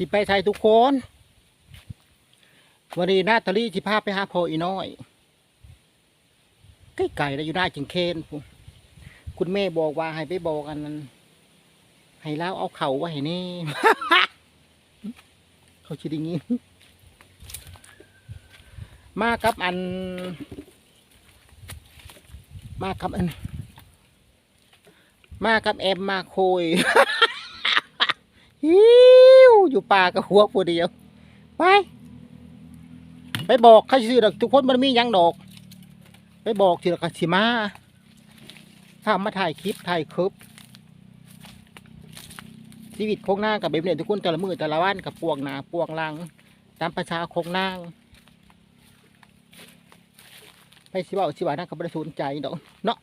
สิไปใส่ทุกคนวันนี้นาตาลีสิพาไปหาพออีน้อยใกล้ไก่แล้วอยู่หน้าจิงเคนพู้นคุณแม่บอกว่าให้ไปบอกอันนั้นให้เล่าเอาเข่าไว้ให้นี่เขาชิไดงี้ มากับอัน มากับอัน มากับแอมมาโคยฮิ อยู่ป่ากับหัวผู้เดียว ไป ไปบอกเขาชื่อดอกทุกคนมันมียังดอก ไปบอกทีละกสิมาถ้ามาถ่ายคลิปถ่ายคลิปชีวิตโคงนางกับแบบนี้ทุกคนแต่ละมือแต่ละวันกับปวงหนาปวงหลัง ตามประชาโคงนางไปสิว่าสิว่านั่งกับบริสุทธิ์ใจดอกเนาะ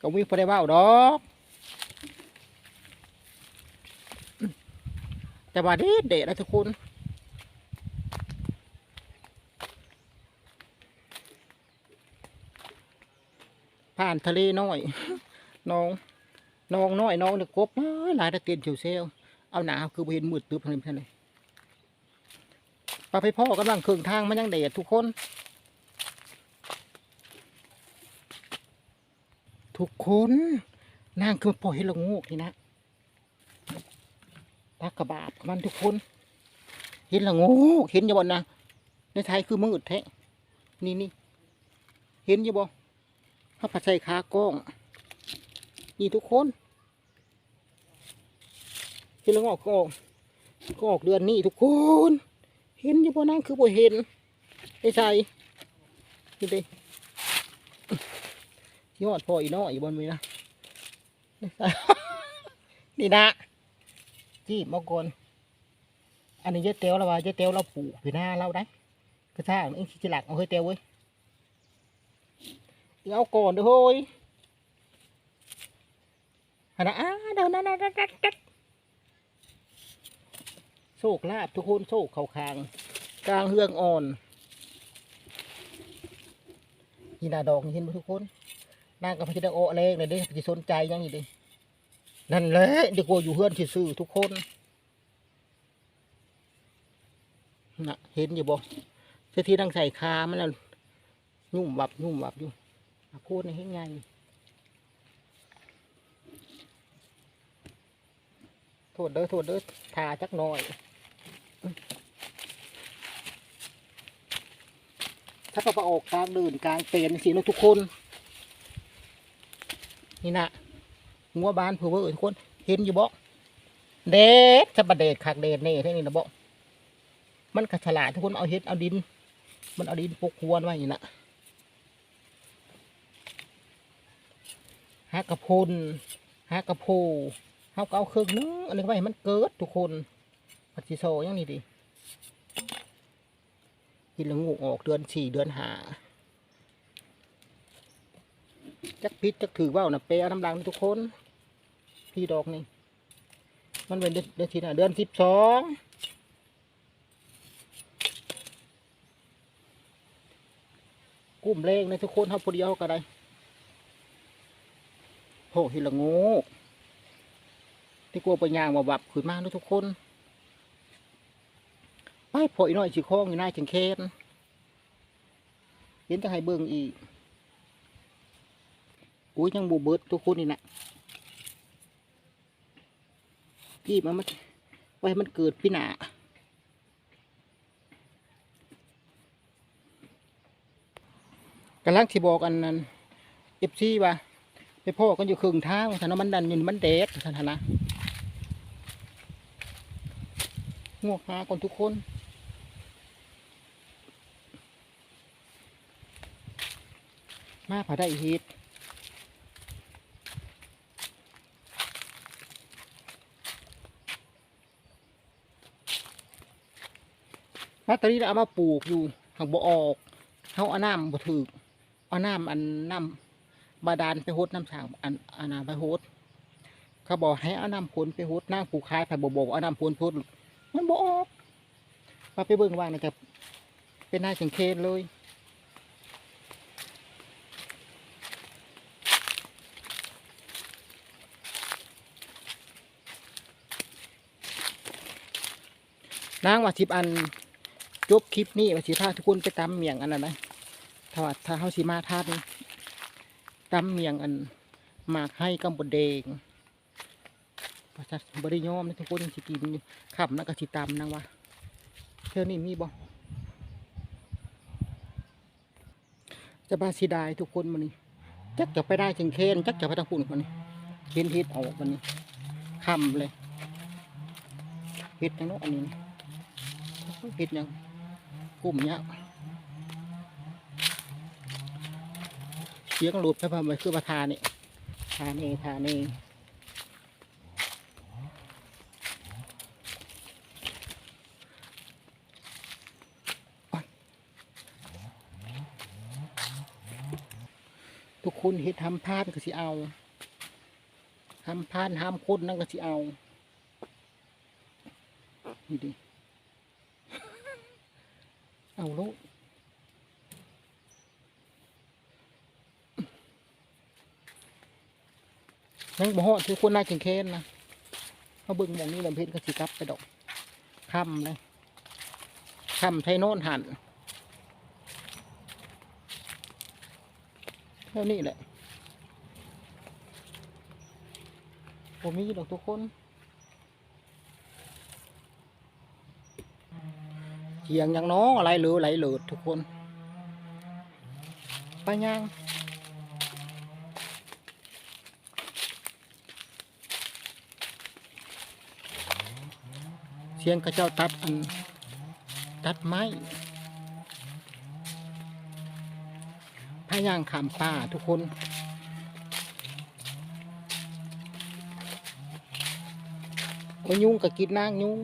ก็มีพอได้เว่าวดอก แต่ว่าเด็ดเด็ดนะทุกคนผ่านทะเลน้อยน้องน้องน้อยน้องเนี่ยกบน้อยหลายตะเกียนเฉียวเซลเอาหนาคือเห็นมืดตึ๊บทันทีเลยปลาไปพ่อกำลังเครื่องทางมันยังเด็ดทุกคน ทุกคนนางคือปล่อยให้ละงูกนี่นะ ตากระบาดมันทุกคน เห็นละโงูเห็นอยู่บ่นะในไทยคือมืดแท้นี่นี่เห็นอยู่บ่เขาผัดใส่ขากล้อง นี่ทุกคนเห็นละงอกก็ออกก็ออกเดือนนี้ทุกคน เห็นอยู่บ่นั่นคือบ่เห็นในไทยนี่เด้ยอดพออีน้อยอยู่บนมือนะนี่นะ จีบมาก่อนอันนี้เจ๊เตียวแล้วว่าเจ๊เตียวเราปลูกอยู่หน้าเราได้กระช่างเอ็งสิหลักเอาเฮ้ยเตียวเว้ยเอาก่อนเด้อเฮ้ยอันนั้นอ่าเดี๋ยวนั่นนั่นนั่นนั่นโชคลาภทุกคนโชคเขาคาง กลางเฮืองอ่อนนี่นาดอกเห็นไหมทุกคนนางกับพระเจ้าโอเล็กเลยเด้จะสนใจยังนี้เด้ นั่นแหละเด็กว่าอยู่เฮือนซื่อทุกคนน่ะเห็นอยู่บ่เจ้าที่นั่งใส่คามันแล้วนุ่มวับนุ่มวับอยู่พูดในให้ไงโทษเด้อโทษเด้อทาจักหน่อยถ้าปออกกลางเดินกลางเต็นสินะทุกคน นี่นะ งัวบ้านเพื่อเวอร์ทุกคน เห็นอยู่บ่เด็ดจะประเดดคักเดดเน่เท่านี้นะบ่มันกระฉลาดทุกคนเอาเห็ดเอาดิน มันเอาดินปกควนไว้อย่างนี้นะหากระพุนหากระโพเฮาก็เอาเครื่องนึงอันนี้ไว้มันเกิดทุกคนปัจจิโซย่างนี้ดิกินแล้วงูออกเดือนสี่เดือนหาจักพิษจักถือว่าวนะเปรย์เอาน้ำลังทุกคน พี่ดอกนี่มันเป็นเดือนเดือนที่ไหนเดือนสิบสองกุ้มเลงในทุกคนเขาพอดีเอาก็ได้โหฮิละงูที่กลัวไปยางมาบับขืนมาเนะทุกคนไปพออีกหน่อยสิคล้องอยู่หน้าจังเคนเห็นจะให้เบิ่งอีกอุ้ยยังบูเบิดทุกคนนี่นะ พี่มันมันไว้มันเกิดพี่หนากำลังที่บอกอันนั้นเอฟซีว่าไปพ่อกันอยู่ครึ่งทางท่านว่ามันดันอยู่นี่มันเด็ดท่านนะงวกหาก่อนทุกคนมาผ่าได้เฮ็ด แล้ตอนนี้เราเอามาปลูกอยู่หางบ่ออกเขาอาน้ำบ่ถือเอาน้ำอันน้ำบาดาลไปโฮดน้ำสางอันอันน้ำไปโฮดเขาบอกให้เอาน้ำผนไปโฮดน้ำปลูกคายผ่าบ่บอกเอาน้ำผลโฮดมันบ่ออกมาไปเบิ่งว่างนะครับเป็นหน้าเข่งเคนเลยนางว่าสิบอัน จบคลิปนี้ว่าสิพาทุกคนไปตำเมียงอันนั้นนะถว่าถ้าเฮาสิมาทานตำเมียงอันหมากให้กำบดแดงว่าจะบริยอมทุกคนสิกินขับนักกสิตำนางว่าเท่านี้มีบ่จะบาสิได้ทุกคนมันนี่จักจะไปได้จึงเคนจักจะไปทางปุ่นมันนี่เห็นฮ็ดออกมันนี่คำเลยฮ็ดจังเนาะอันนี้ฮ็ดหยัง กลุ่มเนี้ยเสียงหลุดไปพอไปคือประธานนี่ทานเองทานเองทุกคนเฮ็ดทำพลาดก็สิเอาทำพลาดห้ามคนนั่นก็สิเอานี่ดิ เอาลูกยังบ่ฮอดคือคนน่าจังเค้นนะเขาบิ่งมองนี้ลำเพชรก็สิกลับไปดอกค่ำเลยค่ำไทโน่นหันเท่านี้แหละผมมีดอกทุกคน เสียงย่างน้องอะไรเหลือไหลเหลือทุกคนไปย่างเสียงกระเจ้าตัดอันตัดไม้พายางขามป่าทุกคน โอ้ยยุงก็กินนางยุง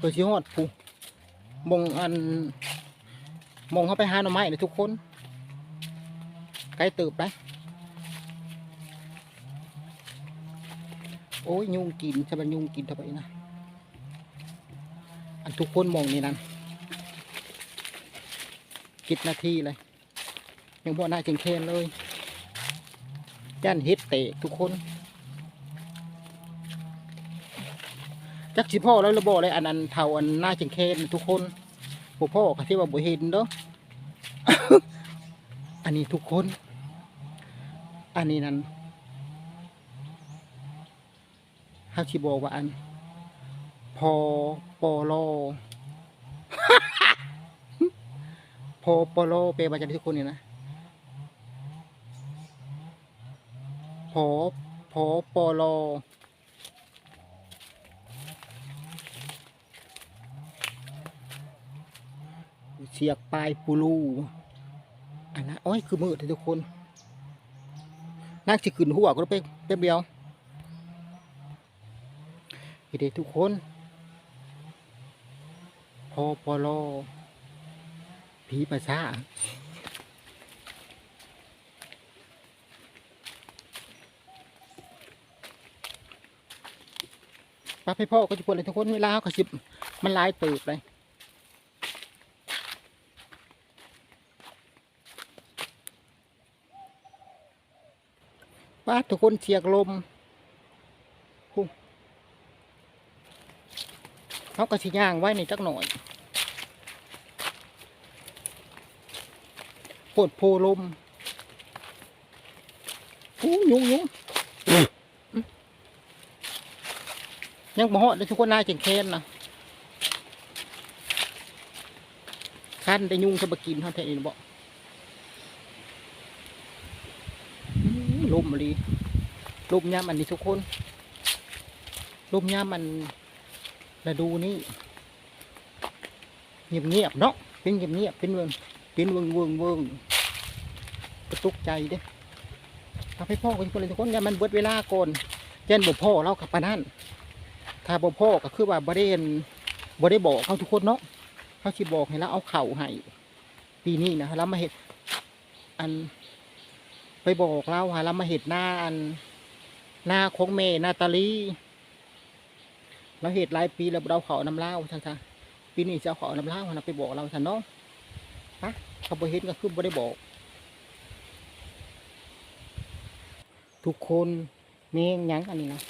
เพื่อชิฮอดผู้มงอันมงเข้าไปหาหน่อไม้เลยทุกคนไกลตืบไปโอ้ยยุงกินจะเป็นยุงกินเท่าไหร่นะอันทุกคนมองนี่นั่นกิดนาทีเลยยังพวกหน้าจึงเคนเลยย่านฮ็ดเตะทุกคน จักสิพ่อแล้วระบอเลยอันนั้นเท่าอันหน้าจังเคนทุกคนผู้พ่อก็ที่ว่าบ่เห็นเด้ออันนี้ทุกคน อันนี้นั้นฮาสิบอกว่าอัน พอปอลอพอปอลอแปลว่าจังทุกคนเนี่ยนะพอพอปอลอ สียกปลายปูรูอันนั้นโอ้ยคือมือทุกคนน่าจะขึ้นหัวก็ไปแป๊บเดียวเด็กทุกคนพอปลอผีภาษาป้าให้พ่อก็จะพูดเลยทุกคนเวลาเขาก็สิบมันลายติบเลย ป้าทุกคนเสียกลมฮู้เขาก็สิย่างไว้ในจักหน่อยปวดโพลมหูยุงยุงยังบ่ฮอดเลยทุกคนน่าจังเคนนะคันได้ยุงสบกินเท่าแท้นี่บ่ ลมเลยลมยามันนี้ทุกคนลมยามมันฤดูนี้เงียบเงียบๆเนาะเป็นเงียบเงียบๆเป็นเวิงเป็นเวิงเวิงเวิงกระตุกใจเด้ทำให้พ่อกันคนเลยทุกคนอย่ามันเบิดเวลาก่อนเจนบ่พ่อเรากับปานั่นถ้าบ่พ่อก็คือว่าบ่ได้เห็นบ่ได้บอกเขาทุกคนเนาะเขาสิบอกให้เราเอาเข่าให้ปีนี้นะเรามาเห็ดอัน ไปบอกเราหาเรามาเห็ดหน้าอัน หน้าของเมนาตาลีเราเห็ดหลายปีแล้วเราเขาน้ำเล่าท่านท่ปีนี้จะเอาเขาน้ำเล่าวนะไปบอกเราท่านเนาะฮะเขาบอเห็นก็คือบ่ได้บอก ทุกคนเมงยังอันนี้นะ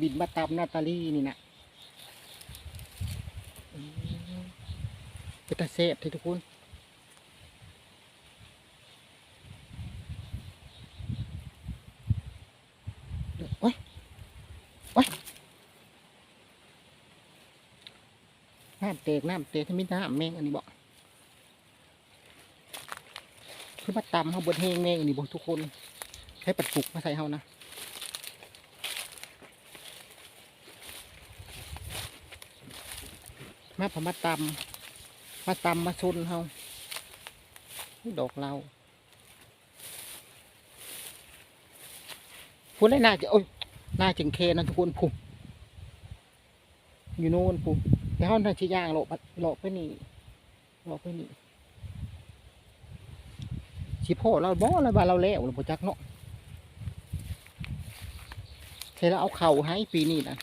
บินมาตามนาตาลีนี่นะเป็นตาเสบที่ทุกคนโอ้ยโอ้ย น้ำเตกน้ำเตกที่มีน้ำแมงอันนี้บอกคือมาตำเขาบดแห้งแมงอันนี้บอกทุกคนให้ปัดปุกมาใส่เฮานะมาพอมาตำมาตำมาชนเฮาดอกเราพูดได้น่าจะโอ้ยน่าจึงเคนะทุกคนผมอยู่โน่นผ มแต่เฮาน่าจะย่างหลบหลบไปนี่หลบไปนี่สิพ่อเราบ่แล้วว่าเราแล้วเราบ่จักเนาะเสร็จแล้วเอาเข่าให้ปีนี้นะ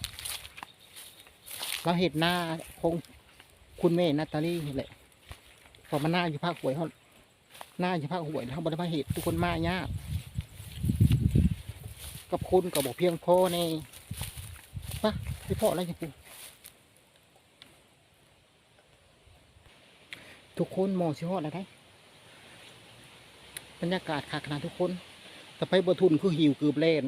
เราเห็ดหน้าคงคุณแม่นาตาลีนี่แหละพอมาหน้าอยู่ภาคหวยเขาหน้าอยู่ภาคหวยเขาบริมาเหตุทุกคนมายากกับคุณก็บบอกเพียงพอในปะพี่พ่ออะไรอย่างกู ทุกคนมองสิฮอดอะไรได้บรรยากาศขาดขนาดทุกคนแต่ไปบทุนคือหิวกือบเล่น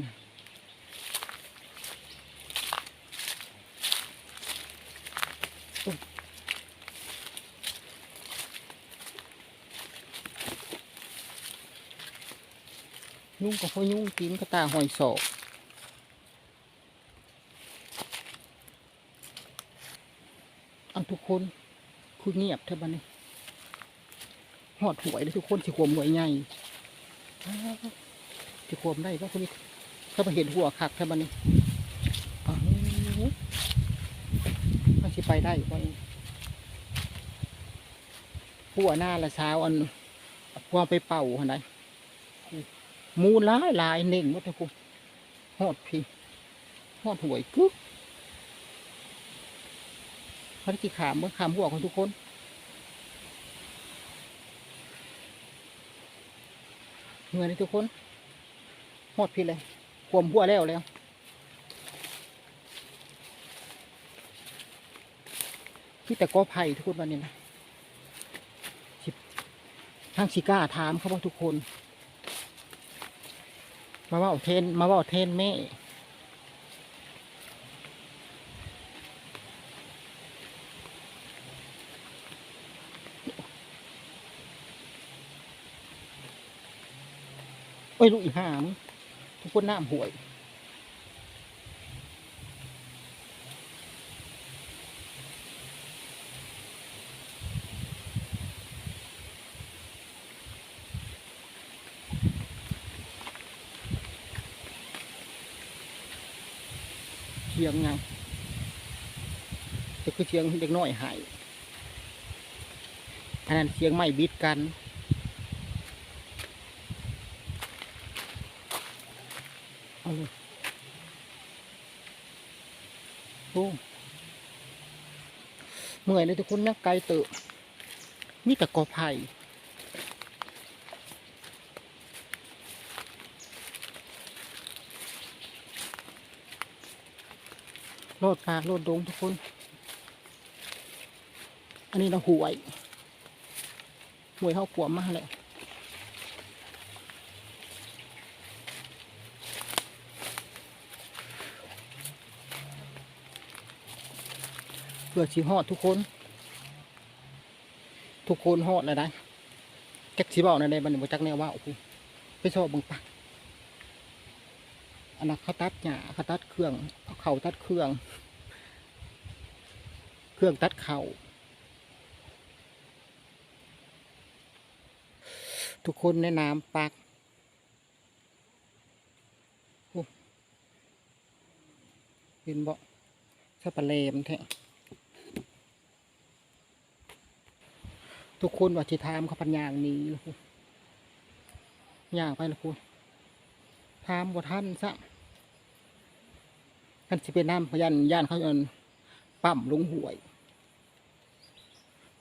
ยุ่งกับพ่อยุ่งกินก็ตาหอยศอกเอาทุกคนคือเงียบเท่าบันนี้ หอดหวยเลยทุกคนสิขวมหวยใหญ่สิขวมได้ก็คนนี้เขาไปเห็นหัวคักเท่บันนี้อ้าวมันสิไปได้ไปหัวหน้าละเช้าอันพวงไปเป่าหันไดหมูลายลายเน่งหมดเลยคุหอดพี่หอดหวยกึ๊กเขาที่ขามเมื่อขามหัวของทุกคน เงินทุกคนหมดพีเลยขวมหัวแล้วแล้วที่แต่ก็ไผ่ทุกคนวันนี้นะสิทางสิก้าถามเขาว่าทุกคน มาว่าเทน มาว่าเทนแม่ เอ้ยลูกอีห่ามึงทุกคนน้ำห่วยเชียงไงจะคือเชียงเด็กน้อยหายอันนั้นเชียงไม่บิดกัน เอาเลย โอ้เมื่อยเลยทุกคนนะไกลเตอะมีแต่กอไผ่โลดปากโลดดงทุกคน อันนี้เราหวยหวยเข้าขวมมากเลย เพื่อชีหอดทุกคน ทุกคนหอดเลยได้แก๊กชีบอกในใดบันทึกจักแนวว่าโอ้โหไปชอบบึงปะอันนั้นเขาตัดหญ้าเขาตัดเครื่องเข่าตัดเครื่อง เครื่องตัดเข่าทุกคนในน้ำปักเป็นบ่สะปะเลมแท้ ทุกคนว่าทิทามเขาพันยางนี้แล้วพูย่างไปแล้วพูทามบ่ท่านซะท่านสิเป็นน้ำพยันย่านเขาเอินปั๊มลงห่วย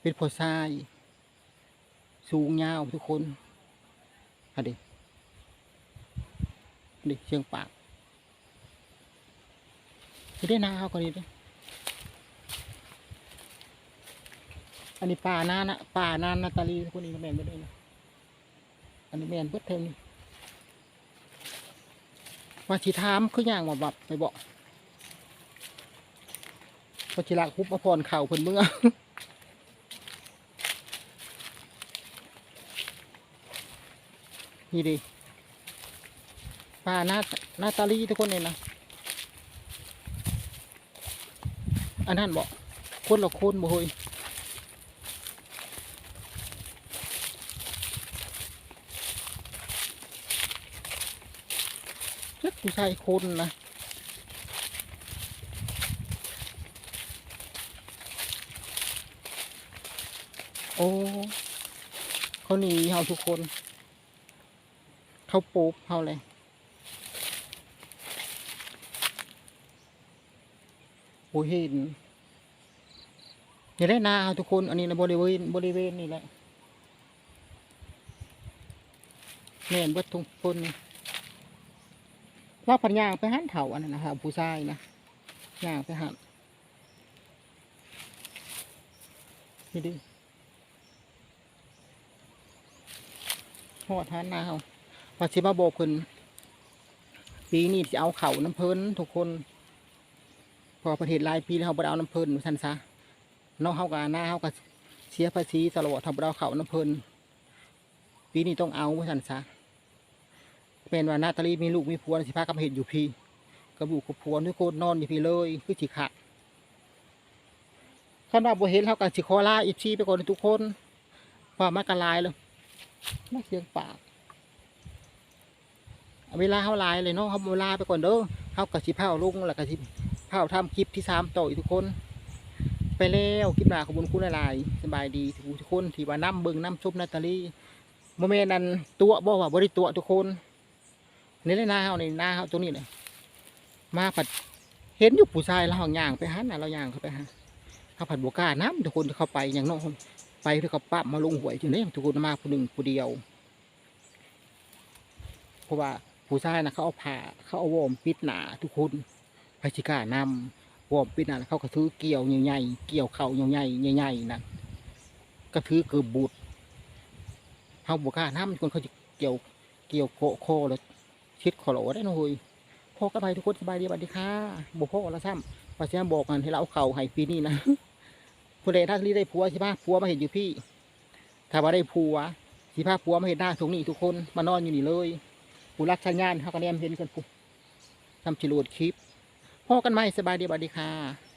เป็นพอทราย สูงยาวทุกคนอะเด็นี่เชียงปากจะได้นาเขาคนนี้ด้วย อันนี้ป่านานะป่านานาตาลีคนนี้ก็แม่นไปด้วยนะอันนี้แม่นเบิดเทอมนี่ว่าสิถามคืออย่างว่าแบบไปบอกพอจิรักคุบมาพรเข่าเพิ่นเมื่อนี่ดิป่านานาตาลีทุกคนเลยนะอันนั้นบอกคนละคนบ่เฮ้ยเล็กผู้ ชายคนนะโอ้เขาหนีเฮาทุกคน เขาปลูกเฮาเลยโอ้เห็นอย่าได้นาเฮาทุกคน อันนี้ในะบริเวณบริเวณนี่แหละแม่นเบิดทุกคนนี่ เราพันยางไปหันเถาอันนั้นนะครับผู้ชายนะยางไปหันนี่ดิหอดทานนาเฮาว่าสิมาบอกเพิ่นปีนี้สิเอาเข่าน้ำเพิ่นทุกคน พอประเทศหลายปีแล้วเฮาได้เอาน้ำเพิ่นว่าซั่นซะนาะเฮาก็หน้าเฮาก็เสียภาษีตลอดทำบ่ได้เอาเข่าน้ำเพิ่นปีนี้ต้องเอาว่าซั่นซะ เป็นว่านาตาลีมีลูกมีผัวสิพากับเฮ็ดอยู่พี่กับลูกกับผัวทุกคนนอนอยู่พี่เลยคือสิขาดคันว่าบ่เห็นเฮาก็สิขอลาอีพีไปก่อนทุกคนเพรามันก็หลายแล้วนักเสียงปากเวลาเขาไลายเลยเนาะเขาเวลาไปก่อนเด้อเขากระชิบเผาลุงแล้วกระชิบเผาทำคลิปที่สามต่ออีกทุกคน ไปแล้วคลิปหน้าขอบคุณคุณหลายสบายดีทุกคนที่ว่าน้ำเบิงน้ำซุปนาตาลีโมเม้นันตัวบอกว่าบริตัวทุกคน นี่เลยหน้าเขาในหน้าเขาตรงนี้เลยมาผัดเห็นอยู่ผู้ชายเราหางย่างไปหันน่ะเราย่างเข้าไปฮะเขาผัดบวก้าน้ำทุกคนเข้าไปอย่างน้องไปที่เขาปั๊บมาลงหวยจริงเนี่ยทุกคนมาผู้หนึ่งผู้เดียวเพราะว่าผู้ชายนะเขาเอาผ้าเขาเอาวอมปิดหนาทุกคนพชิกล้านำวอมปิดหนาเขาก็ถือเกี่ยวใหญ่ๆเกี่ยวเข่าใหญ่ๆใหญ่ๆนะก็ถือเกือบบุดเขาบวก้านำคนเขาจะเกี่ยวเกี่ยวโคโคแล้ว ชิดขอโหลได้นะฮุยพ่อก็ไปทุกคนสบายดีบัดดีค่ะบุพ่อละซ้ำปัจจุบันบอกกันให้เราเอาเข่าให้ปีนี้นะผู้ใดถ้ารีได้ผัวสิพาผัวมาเห็นอยู่พี่ ถ้าว่าได้ผัวสิพาผัวมาเห็นหน้าตรงนี้ทุกคนมานอนอยู่นี่เลยผู้รักชัญญานเขาก็แนมเห็นกันผู้ทำชิลูดคลิปพ่อกันไหมสบายดีบัดดีค่ะ